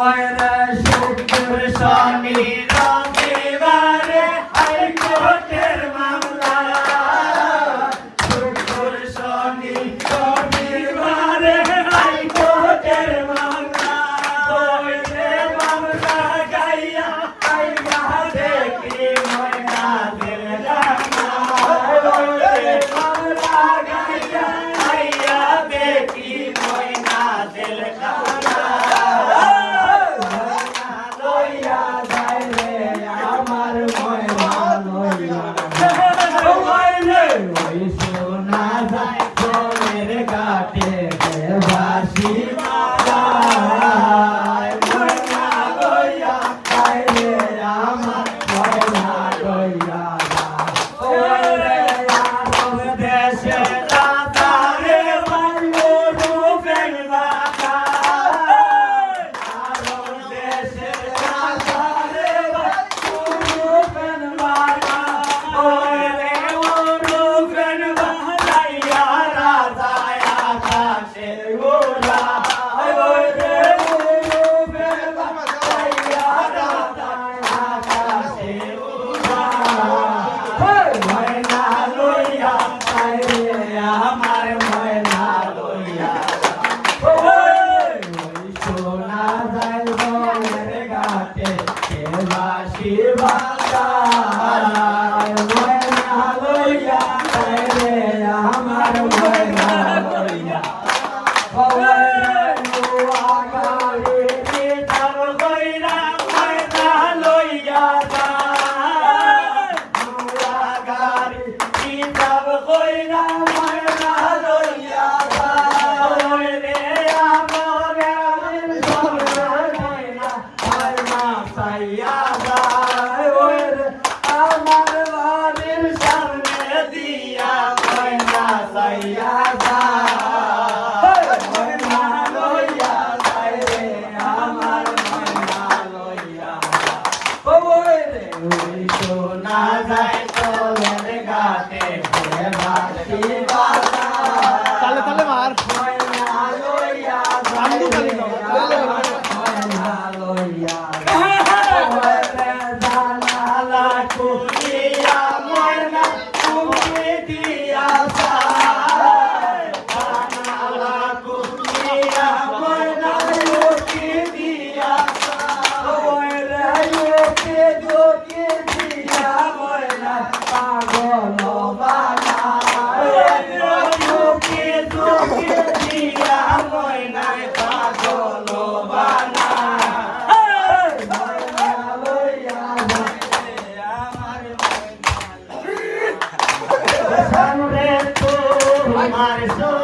Hawaiian যায় বনের ঘাটে কে বাসি ভাষা ময়না লইয়া রে? আমার ময়না লইয়া সাইয়া আমার বাড়ির সামনে দিয়া কইনা সাইয়া Hare Krishna.